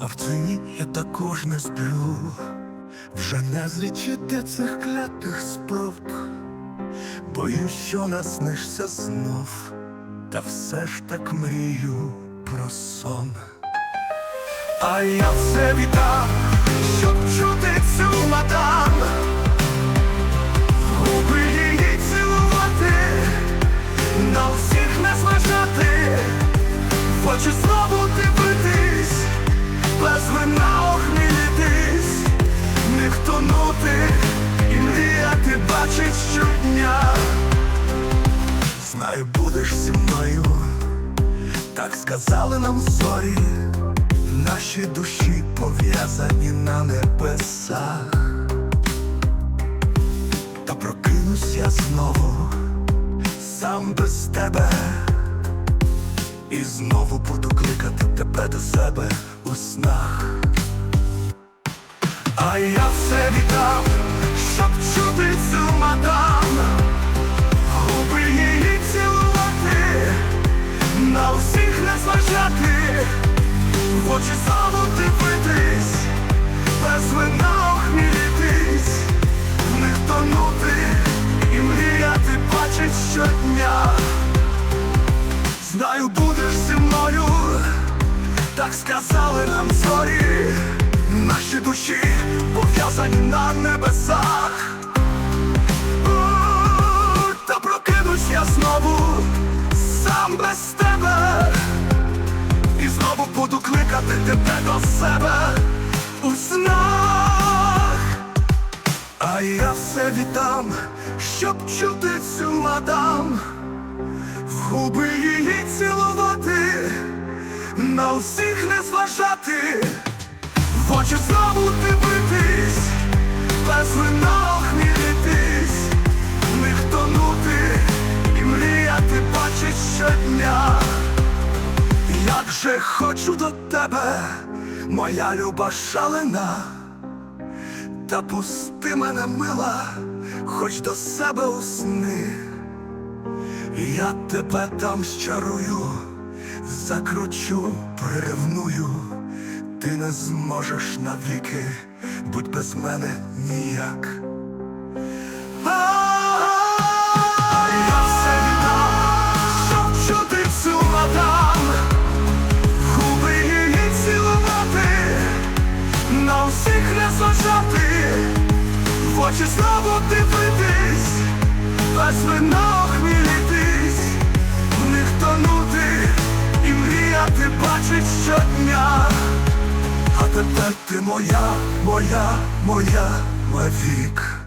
а в ціні я також не сплю. Вже не злічити цих клятих спроб. Боюсь, що наснишся знов, та все ж так мрію про сон. А я все віддам, щоб бачить щодня. Знаю, будеш зі мною, так сказали нам зорі, наші душі пов'язані на небесах. Та прокинусь я знову, сам без тебе, і знову буду кликати тебе до себе у снах. А я все віддав, в очі знову дивитись, без вина охмілітись, не втонути і мріяти бачить щодня. Знаю, будеш зі мною, так сказали нам зорі, наші душі пов'язані на небесах. Кликати тебе до себе у снах. А я все віддам, щоб чути цю мадам, в губи її цілувати, на всіх не зважати, в очі знову дивитись, Як же хочу до тебе, моя люба шалена. Та пусти мене мила, хоч до себе у сни. Я тебе там щарую, закручу, приревную, ти не зможеш навіки, будь без мене ніяк. В очі знову дивитись, без вина охмілітись, них тонути і мріяти бачить щодня. А тепер ти моя, моя, моя навік.